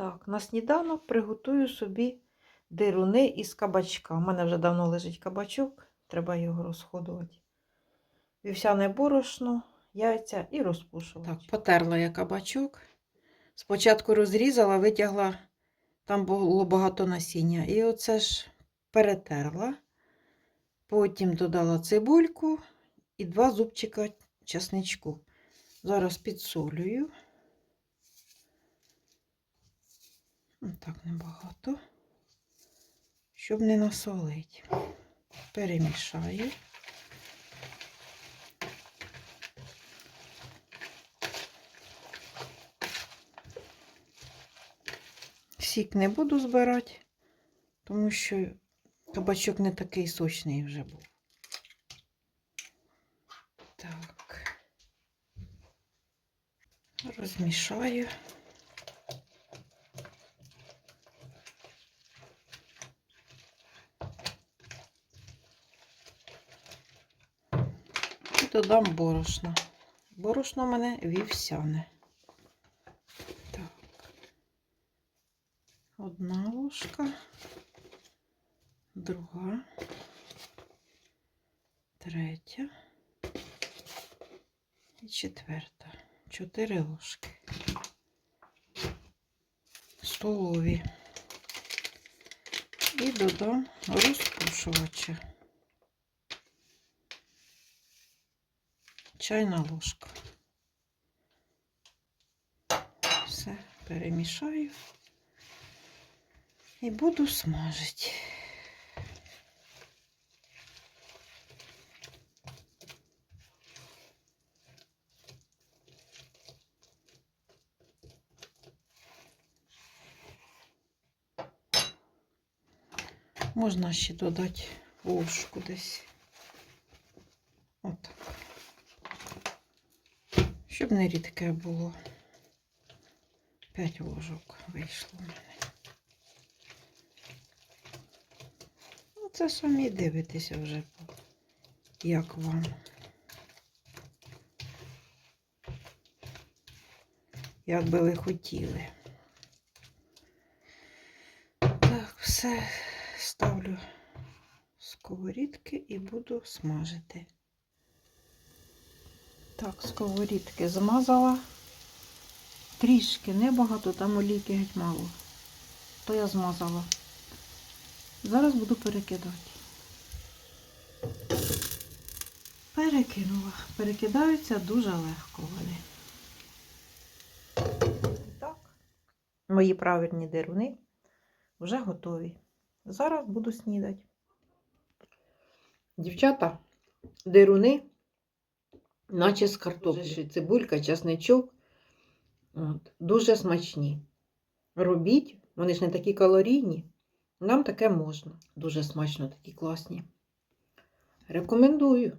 Так, на сніданок приготую собі дируни із кабачка. У мене вже давно лежить кабачок, треба його розходувати. Вівсяне борошно, яйця і розпушувач. Так, потерла я кабачок. Спочатку розрізала, витягла, там було багато насіння. І оце ж перетерла. Потім додала цибульку і два зубчика часничку. Зараз підсолюю. Ну, Так, небагато, щоб не насолити. Перемішаю. Сік не буду збирати, тому що кабачок не такий сочний вже був. Так, розмішаю. Додам борошно. Борошно у мене вівсяне. Так. Одна ложка, друга, третя і четверта. Чотири ложки. Столові. І додам розпушувача. Чайна ложка. Все перемішаю і буду смажити. Можна ще додати ложку десь. Отак. Щоб не рідке було. П'ять ложок вийшло в мене. Ну, це самі дивитеся вже, як вам. Як би ви хотіли. Так, все ставлю сковорідки і буду смажити. Так, сковорідки змазала. Трішки, небагато, там олійки геть мало. То я змазала. Зараз буду перекидати. Перекинула. Перекидаються дуже легко вони. Так. Мої правильні дируни вже готові. Зараз буду снідати. Дівчата, дируни, наче з картоплі. Цибулька, часничок. От, дуже смачні. Робіть, вони ж не такі калорійні. Нам таке можна. Дуже смачно, такі класні. Рекомендую.